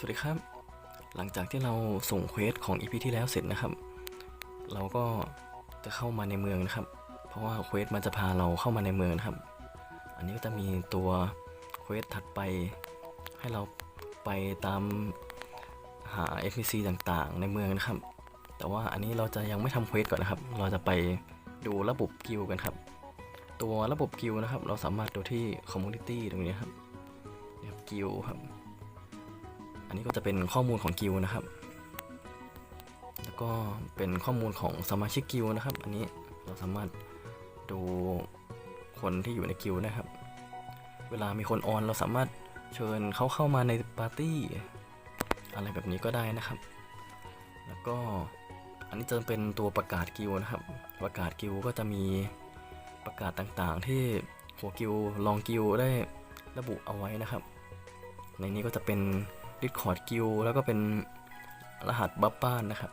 สวัสดีครับ หลังจากที่เราส่งเควสของ EP ที่แล้วเสร็จนะครับ เราก็จะเข้ามาในเมืองนะครับ เพราะว่าเควสมันจะพาเราเข้ามาในเมืองนะครับ อันนี้ก็จะมีตัว ควสถัดไปให้เราไปตามหา NPC ต่างๆ ในเมืองนะครับ แต่ว่าอันนี้เราจะยังไม่ทำเควสก่อนนะครับ เราจะไปดูระบบกิลกันครับ ตัวระบบกิลนะครับ เราสามารถดูที่ Community ตรงนี้ครับเนี่ยครับกิลครับ อันนี้ก็จะเป็นข้อมูลของกิลนะครับ แล้วก็เป็นข้อมูลของสมาชิกกิลนะครับ อันนี้เราสามารถดูคนที่อยู่ในกิลนะครับ เวลามีคนออนเราสามารถเชิญเขาเข้ามาในปาร์ตี้ อะไรแบบนี้ก็ได้นะครับ แล้วก็อันนี้จะเป็นตัวประกาศกิลด์นะครับ ประกาศกิลด์ก็จะมีประกาศต่างๆ ที่หัวกิลด์ลองกิลด์ได้ระบุเอาไว้นะครับ ในนี้ก็จะเป็น Discord กิลด์แล้วก็เป็นรหัสบัฟบ้านนะครับ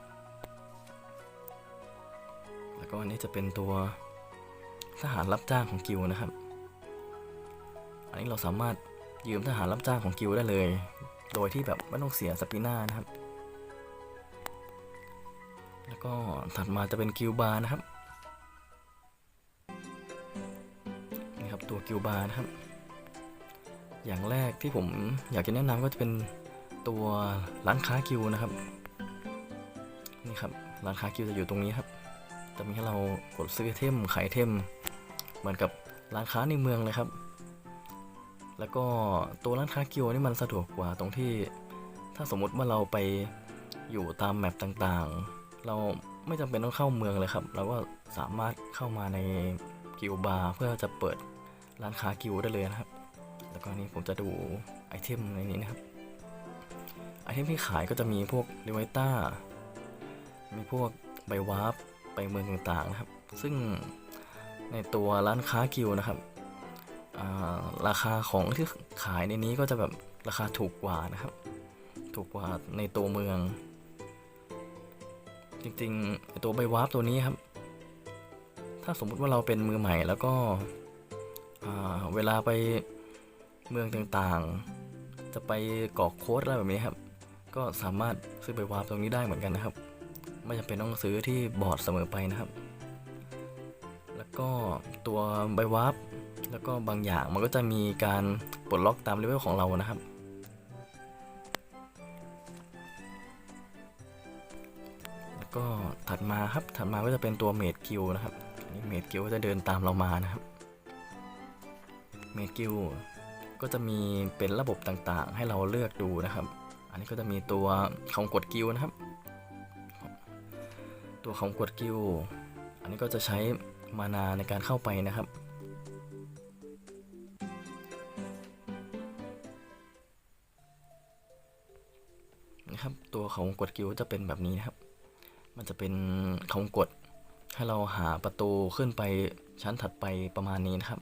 แล้วก็อันนี้จะเป็นตัวทหารรับจ้างของกิลด์นะครับ อันนี้เราสามารถยืมทหารรับจ้างของกิลได้เลย โดยที่แบบไม่ต้องเสียสปิน่านะครับ แล้วก็ถัดมาจะเป็นกิลบาร์นะครับนี่ครับตัวกิลบาร์นะครับ อย่างแรกที่ผมอยากจะแนะนำก็จะเป็นตัวร้านค้ากิลนะครับ นี่ครับร้านค้ากิลจะอยู่ตรงนี้ครับ จะมีให้เรากดซื้อเทมขายเทม เหมือนกับร้านค้าในเมืองเลยครับ แล้วก็ตัวร้านค้ากิลด์นี่มันสะดวกกว่าตรงที่ ถ้าสมมติว่าเราไปอยู่ตามแมปต่างๆ เราไม่จำเป็นต้องเข้าเมืองเลยครับ เราก็สามารถเข้ามาในกิลด์บาร์เพื่อจะเปิดร้านค้ากิลด์ได้เลยนะครับ แล้วก็นี่ผมจะดูไอเทมในนี้นะครับ ไอเทมที่ขายก็จะมีพวกเดวิต้า มีพวกใบวาร์ปไปเมืองต่างๆนะครับ ซึ่งในตัวร้านค้ากิลด์นะครับ ราคาของที่ขายในนี้ก็จะแบบราคาถูกกว่านะครับ ถูกกว่าในตัวเมือง จริงๆตัวใบวาร์ปตัวนี้ครับ ถ้าสมมุติว่าเราเป็นมือใหม่แล้วก็เวลาไปเมืองต่างๆ จะไปกรอกโค้ดอะไรแบบนี้ครับ ก็สามารถซื้อใบวาร์ปตรงนี้ได้เหมือนกันนะครับ ไม่จำเป็นต้องซื้อที่บอร์ดเสมอไปนะครับ แล้วก็ตัวใบวาร์ป แล้วก็บางอย่างมันก็จะมีการปลดล็อกตามเลเวลของเรานะครับ แล้วก็ถัดมาครับถัดมาก็จะเป็นตัวเมดกิลนะครับอันนี้เมดกิลก็จะเดินตามเรามานะครับเมดกิลก็จะมีเป็นระบบต่างๆ ให้เราเลือกดูนะครับ อันนี้ก็จะมีตัวของกดกิลนะครับ ตัวของกดกิลอันนี้ก็จะใช้มานาในการเข้าไปนะครับ นะครับ ตัวของกดกิลจะเป็นแบบนี้นะครับ มันจะเป็นของกดให้เราหาประตูขึ้นไปชั้นถัดไปประมาณนี้นะครับ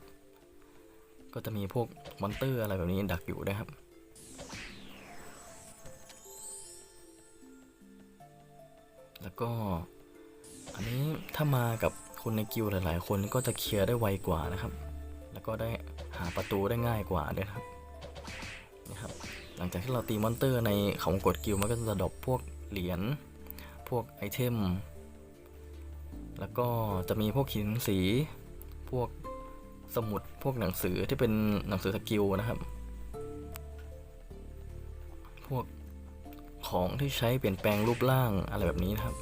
ก็จะมีพวกมอนเตอร์อะไรแบบนี้ดักอยู่นะครับแล้วก็อันนี้ถ้ามากับคนในกิลหลาย ๆ คนก็จะเคลียร์ได้ไวกว่านะครับ แล้วก็ได้หาประตูได้ง่ายกว่าด้วยครับ ลังจากที่เราตีมอนเตอร์ในของกดกิลมันก็จะดรอปพวกเหรียญพวกไอเทม แล้วก็จะมีพวกหินสี พวกสมุดพวกหนังสือที่เป็นหนังสือสกิลนะครับ พวกของที่ใช้เปลี่ยนแปลงรูปร่างอะไรแบบนี้นะครับ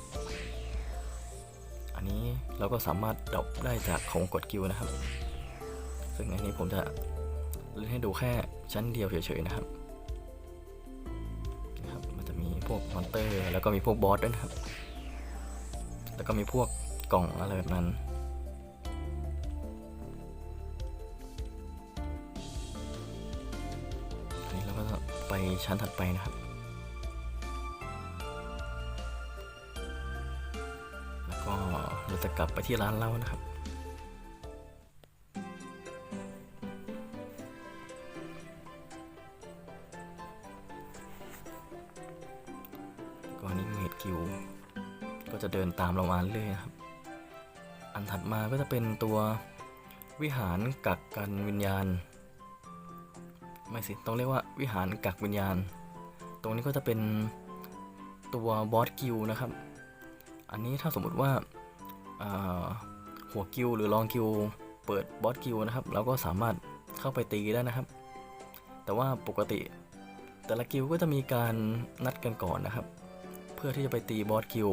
อันนี้เราก็สามารถดรอปได้จากของกดกิลนะครับ ซึ่งอันนี้ผมจะเล่นให้ดูแค่ชั้นเดียวเฉยๆนะครับ วกมอนเตอร์ แล้วก็มีพวกบอสด้วยนะครับ แล้วก็มีพวกกล่องอะไรแบบนั้น อันนี้เราก็ไปชั้นถัดไปนะครับ แล้วก็เราจะกลับไปที่ร้านเรานะครับามเรามาเรื่อยครับ อันถัดมาก็จะเป็นตัววิหารกักกันวิญญาณ ไม่สิต้องเรียกว่าวิหารกักวิญญาณ ตรงนี้ก็จะเป็นตัวบอสกิลนะครับ อันนี้ถ้าสมมุติว่าอ่าหัวกิลหรือรองกิลเปิดบอสกิลนะครับเราก็สามารถเข้าไปตีได้นะครับ แต่ว่าปกติแต่ละกิลก็จะมีการนัดกันก่อนนะครับ เพื่อที่จะไปตีบอสกิล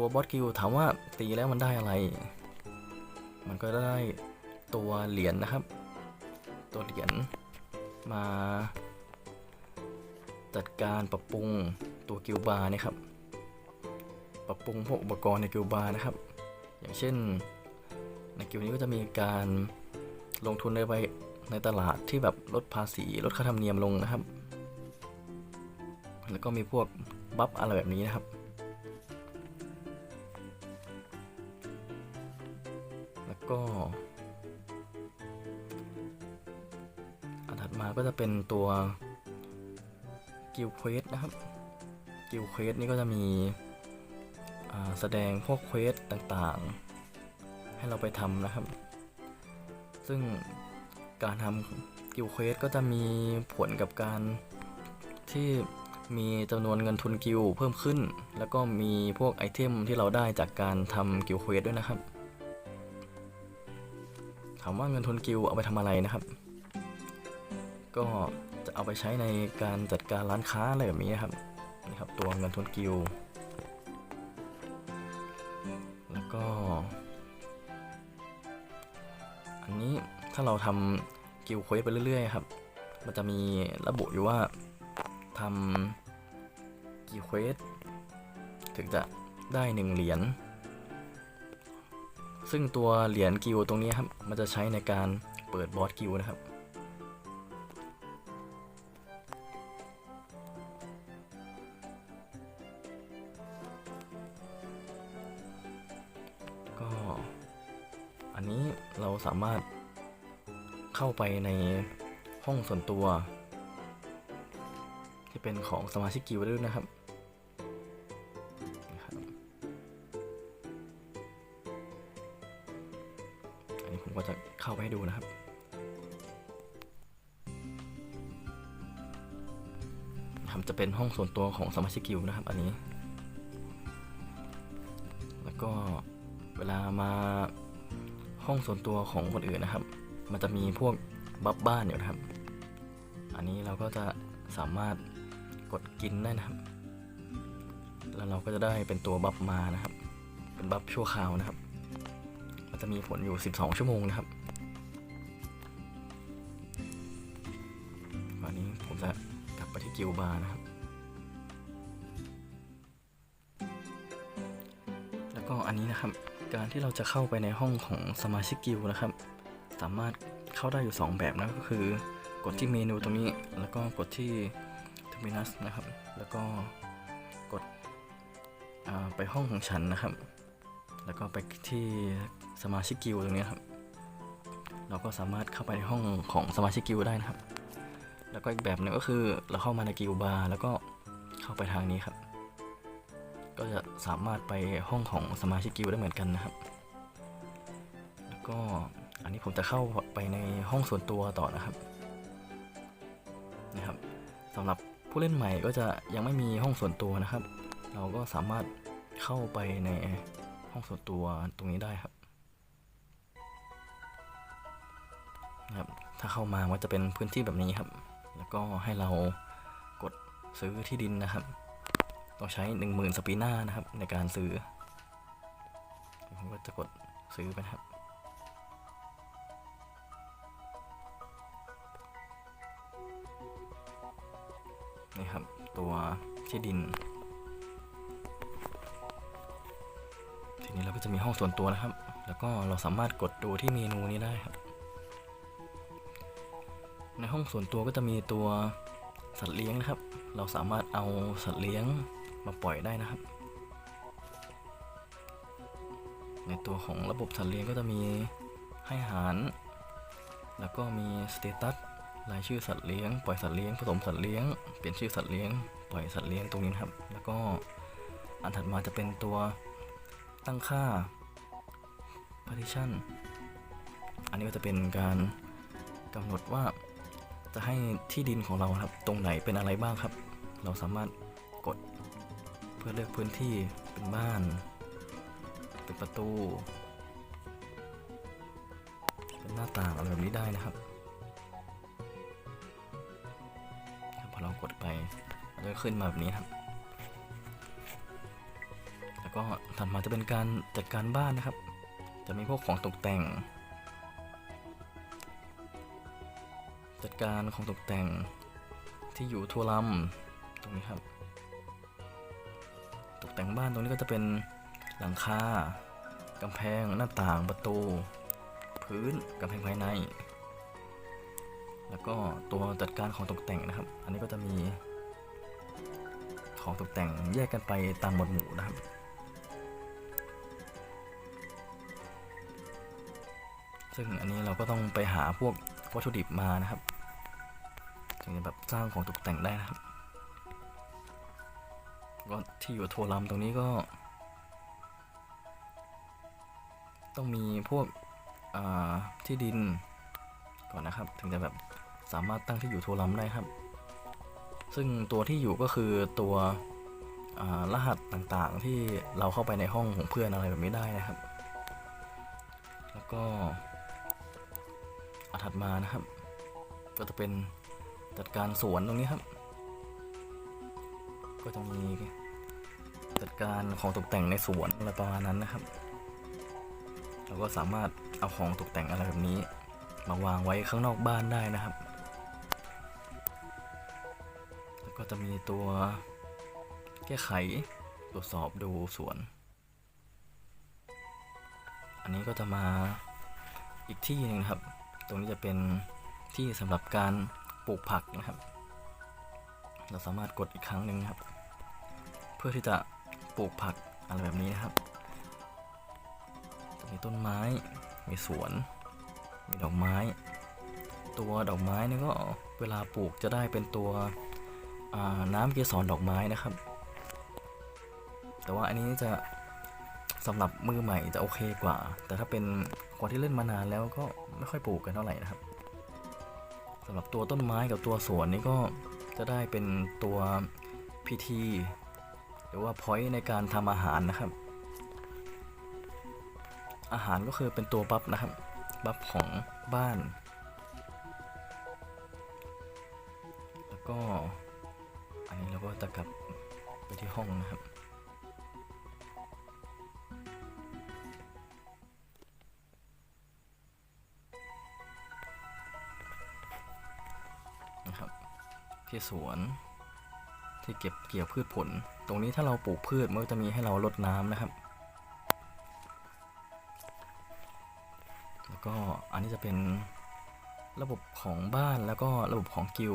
ตัวบอสกิลถามว่าตีแล้วมันได้อะไร มันก็ได้ตัวเหรียญนะครับ ตัวเหรียญมาจัดการปรับปรุงตัวกิลบาร์นี่ครับ ปรับปรุงพวกอุปกรณ์ในกิลบาร์นะครับ อย่างเช่นในกิลนี้ก็จะมีการลงทุนในไปในตลาดที่แบบลดภาษีลดค่าธรรมเนียมลงนะครับ แล้วก็มีพวกบัฟอะไรแบบนี้นะครับ เป็นตัวกิลเควสนะครับกิลเควสนี่ก็จะมีแสดงพวกเควสต่างๆ ให้เราไปทำนะครับ ซึ่งการทำกิลเควสก็จะมีผลกับการที่มีจำนวนเงินทุนกิลเพิ่มขึ้น แล้วก็มีพวกไอเทมที่เราได้จากการทำกิลเควสด้วยนะครับ ถามว่าเงินทุนกิลเอาไปทำอะไรนะครับ ก็จะเอาไปใช้ในการจัดการร้านค้าอะไรแบบนี้ครับนี่ครับตัวเงินทุนกิลแล้วก็ อันนี้ถ้าเราทำกิลเควสไปเรื่อยๆครับ มันจะมีระบุอยู่ว่าทำกิลเควสถึงจะได้หนึ่งเหรียญซึ่งตัวเหรียญกิลตรงนี้ครับ มันจะใช้ในการเปิดบอสกิลนะครับ สามารถเข้าไปในห้องส่วนตัว ที่เป็นของสมาชิกกิลด์ด้วยนะครับครับอันนี้ผมก็จะเข้าไปให้ดูนะครับนะครับ จะเป็นห้องส่วนตัวของสมาชิกกิลด์นะครับ อันนี้ แล้วก็เวลามา ห้องส่วนตัวของคนอื่นนะครับ มันจะมีพวกบัฟบ้านอยู่นะครับ อันนี้เราก็จะสามารถกดกินได้นะครับ แล้วเราก็จะได้เป็นตัวบัฟมานะครับ เป็นบัฟชั่วคราวนะครับ มันจะมีผลอยู่ 12 ชั่วโมงนะครับวันนี้ผมจะกลับไปที่กิลบาร์นะครับ แล้วก็อันนี้นะครับ การที่เราจะเข้าไปในห้องของสมาชิกกิลนะครับ สามารถเข้าได้อยู่ 2 แบบนะก็คือกดที่เมนูตรงนี้ แล้วก็กดที่ Terminus นะครับ แล้วก็กดไปห้องของฉันนะครับ แล้วก็ไปที่สมาชิกกิลตรงนี้ครับ เราก็สามารถเข้าไปในห้องของสมาชิกกิลได้นะครับ แล้วก็อีกแบบหนึงก็คือเราเข้ามาในกิลบาร์แล้วก็เข้าไปทางนี้ครับ ก็จะสามารถไปห้องของสมาชิกกิลได้เหมือนกันนะครับ แล้วก็อันนี้ผมจะเข้าไปในห้องส่วนตัวต่อนะครับนะครับสำหรับผู้เล่นใหม่ก็จะยังไม่มีห้องส่วนตัวนะครับ เราก็สามารถเข้าไปในห้องส่วนตัวตรงนี้ได้ครับนะครับถ้าเข้ามาก็จะเป็นพื้นที่แบบนี้ครับ แล้วก็ให้เรากดซื้อที่ดินนะครับ ต้องใช้ 10,000 สปีน่านะครับ ในการซื้อผมก็จะกดซื้อไปนะครับ นี่ครับ ตัวที่ดิน ทีนี้เราก็จะมีห้องส่วนตัวนะครับ แล้วก็เราสามารถกดดูที่เมนูนี้ได้ครับ ในห้องส่วนตัวก็จะมีตัวสัตว์เลี้ยงนะครับ เราสามารถเอาสัตว์เลี้ยง มาปล่อยได้นะครับ ในตัวของระบบสัตว์เลี้ยงก็จะมีให้อาหาร แล้วก็มีสเตตัสรายชื่อสัตว์เลี้ยงปล่อยสัตว์เลี้ยงผสมสัตว์เลี้ยงเปลี่ยนชื่อสัตว์เลี้ยงปล่อยสัตว์เลี้ยงตรงนี้นะครับ แล้วก็อันถัดมาจะเป็นตัวตั้งค่า partition อันนี้ก็จะเป็นการกำหนดว่าจะให้ที่ดินของเราครับ ตรงไหนเป็นอะไรบ้างครับ เราสามารถ พื่อเลือกพื้นที่เป็นบ้าน เป็นประตู เป็นหน้าต่างอะไรแบบนี้ได้นะครับพอเรากดไปมันจะขึ้นมาแบบนี้ครับ แล้วก็ถัดมาจะเป็นการจัดการบ้านนะครับ จะมีพวกของตกแต่ง จัดการของตกแต่งที่อยู่ทั่วลำตรงนี้ครับ งบ้านตรงนี้ก็จะเป็นหลังคากำแพงหน้าต่างประตู พื้นกำแพงภายใน แล้วก็ตัวจัดการของตกแต่งนะครับ อันนี้ก็จะมี ของตกแต่งแยกกันไปตามหมวดหมู่นะครับ ซึ่งอันนี้เราก็ต้องไปหาพวกวัตถุดิบมานะครับถึงจะแบบสร้างของตกแต่งได้นะครับ ก็ที่อยู่ทัวร์ลำตรงนี้ก็ ต้องมีพวกที่ดินก่อนนะครับ ถึงจะแบบสามารถตั้งที่อยู่ทัวร์ลำได้ครับ ซึ่งตัวที่อยู่ก็คือตัวรหัสต่างๆที่เราเข้าไปในห้องของเพื่อนอะไรแบบนี้ได้นะครับ แล้วก็อันถัดมานะครับ ก็จะเป็นจัดการสวนตรงนี้ครับ ก็จะมี จัดการของตกแต่งในสวนอะไรประมาณนั้นนะครับ เราก็สามารถเอาของตกแต่งอะไรแบบนี้ มาวางไว้ข้างนอกบ้านได้นะครับ แล้วก็จะมีตัวแก้ไขตรวจสอบดูสวน อันนี้ก็จะมาอีกที่หนึงนะครับ ตรงนี้จะเป็นที่สำหรับการปลูกผักนะครับ เราสามารถกดอีกครั้งหนึ่งครับ เพื่อที่จะ ปลูกผักอะไรแบบนี้นะครับจะมีต้นไม้ มีสวน มีดอกไม้ ตัวดอกไม้เนี่ยก็เวลาปลูกจะได้เป็นตัวน้ำเกสรดอกไม้นะครับ แต่ว่าอันนี้จะสำหรับมือใหม่จะโอเคกว่า แต่ถ้าเป็นคนที่เล่นมานานแล้วก็ไม่ค่อยปลูกกันเท่าไหร่นะครับสำหรับตัวต้นไม้กับตัวสวนนี่ก็จะได้เป็นตัวพิธี หรือว่าพอยต์ในการทำอาหารนะครับ อาหารก็คือเป็นตัวบัฟนะครับ บัฟของบ้าน แล้วก็ อันนี้เราก็จะกลับไปที่ห้องนะครับนะครับที่สวน ที่เก็บเกี่ยวพืชผล ตรงนี้ถ้าเราปลูกพืชมันก็จะมีให้เราลดน้ำนะครับ แล้วก็อันนี้จะเป็นระบบของบ้านแล้วก็ระบบของกิล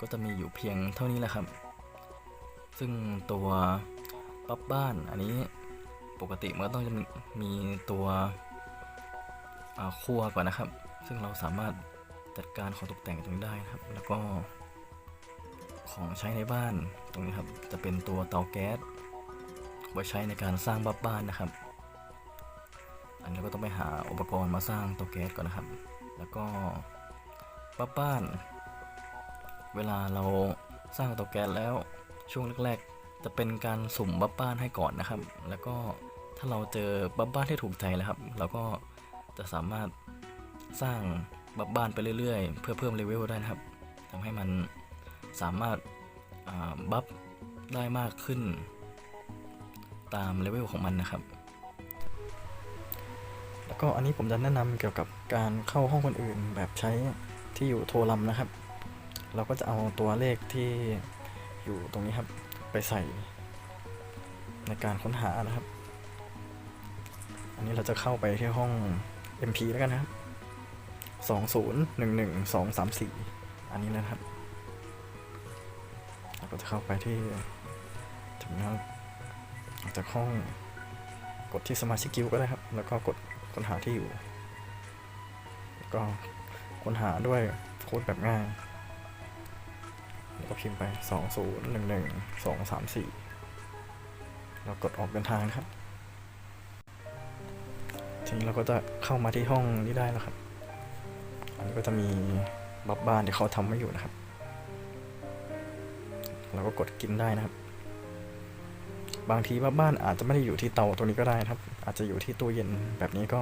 ก็จะมีอยู่เพียงเท่านี้แหละครับ ซึ่งตัวปั๊บบ้านอันนี้ปกติมันก็ต้องจะมีมีตัวครัวก่อนนะครับ ซึ่งเราสามารถจัดการของตกแต่งตรงนี้ได้นะครับ แล้วก็ ของใช้ในบ้านตรงนี้ครับ จะเป็นตัวเตาแก๊สไว้ใช้ในการสร้างบับบ้านนะครับ อันนี้ก็ต้องไปหาอุปกรณ์มาสร้างเตาแก๊สก่อนนะครับ แล้วก็บับบ้าน เวลาเราสร้างเตาแก๊สแล้วช่วงแรกๆ จะเป็นการสุ่มบับบ้านให้ก่อนนะครับ แล้วก็ถ้าเราเจอบับบ้านที่ถูกใจแล้วครับ เราก็จะสามารถสร้างบับบ้านไปเรื่อยๆ เพื่อเพิ่มเลเวลได้นะครับทำให้มัน สามารถบัฟได้มากขึ้น ตามเลเวลของมันนะครับ แล้วก็อันนี้ผมจะแนะนำเกี่ยวกับการเข้าห้องคนอื่นแบบใช้ที่อยู่โทรลำนะครับ เราก็จะเอาตัวเลขที่อยู่ตรงนี้ครับไปใส่ในการค้นหานะครับ อันนี้เราจะเข้าไปที่ห้อง MP แล้วกันนะครับ 2011234 อันนี้นะครับ เราก็จะเข้าไปที่ถึงนะครับออกจากห้องกดที่สมาชิกกิลด์ก็ได้ครับ แล้วก็กดค้นหาที่อยู่ แล้วก็ค้นหาด้วยโค้ดแบบง่ายแล้วก็พิมพ์ไปสองศูนย์หนึ่งหนึ่งสองสามสี่เรากดออกเดินทางนะครับ ทีนี้เราก็จะเข้ามาที่ห้องนี้ได้แล้วครับ อันนี้ก็จะมีบับบ้านที่เขาทำไว้อยู่นะครับ เราก็กดกินได้นะครับ บางทีบ้านอาจจะไม่ได้อยู่ที่เตาตัวนี้ก็ได้นะครับ อาจจะอยู่ที่ตู้เย็นแบบนี้ก็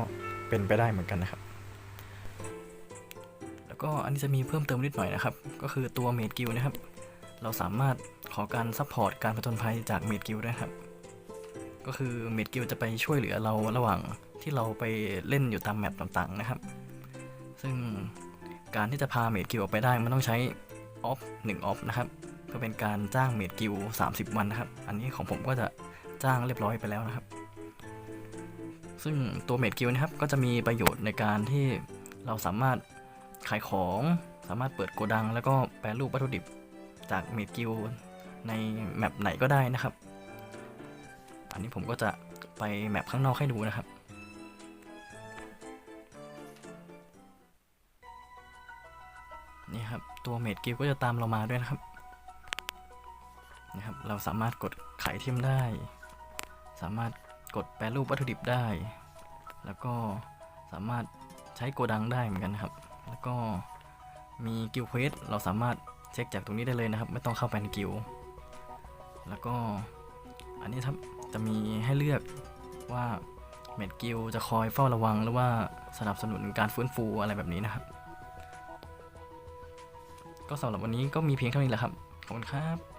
เป็นไปได้เหมือนกันนะครับ แล้วก็อันนี้จะมีเพิ่มเติมนิดหน่อยนะครับ ก็คือตัวเมดกิลนะครับ เราสามารถขอการซัพพอร์ตการผจญภัยจากเมดกิลได้ครับ ก็คือเมดกิลจะไปช่วยเหลือเราระหว่างที่เราไปเล่นอยู่ตามแมปต่างๆนะครับ ซึ่งการที่จะพาเมดกิลออกไปได้มันต้องใช้ออฟหนึ่งออฟนะครับ เพื่อเป็นการจ้างเมดกิล30 วันนะครับ อันนี้ของผมก็จะจ้างเรียบร้อยไปแล้วนะครับ ซึ่งตัวเมดกิลนะครับก็จะมีประโยชน์ในการที่เราสามารถขายของสามารถเปิดโกดัง แล้วก็แปรรูปวัตถุดิบจากเมดกิลในแมปไหนก็ได้นะครับ อันนี้ผมก็จะไปแมปข้างนอกให้ดูนะครับนี่ครับตัวเมดกิลก็จะตามเรามาด้วยนะครับ เราสามารถกดขายเทียมได้ สามารถกดแปรรูปวัตถุดิบได้ แล้วก็สามารถใช้โกดังได้เหมือนกันนะครับ แล้วก็มีกิลเควสเราสามารถเช็คจากตรงนี้ได้เลยนะครับ ไม่ต้องเข้าไปในกิลแล้วก็อันนี้ครับจะมีให้เลือกว่าเมดกิลจะคอยเฝ้าระวังหรือว่าสนับสนุนการฟื้นฟูอะไรแบบนี้นะครับ ก็สำหรับวันนี้ก็มีเพียงเท่านี้แหละครับ ขอบคุณครับ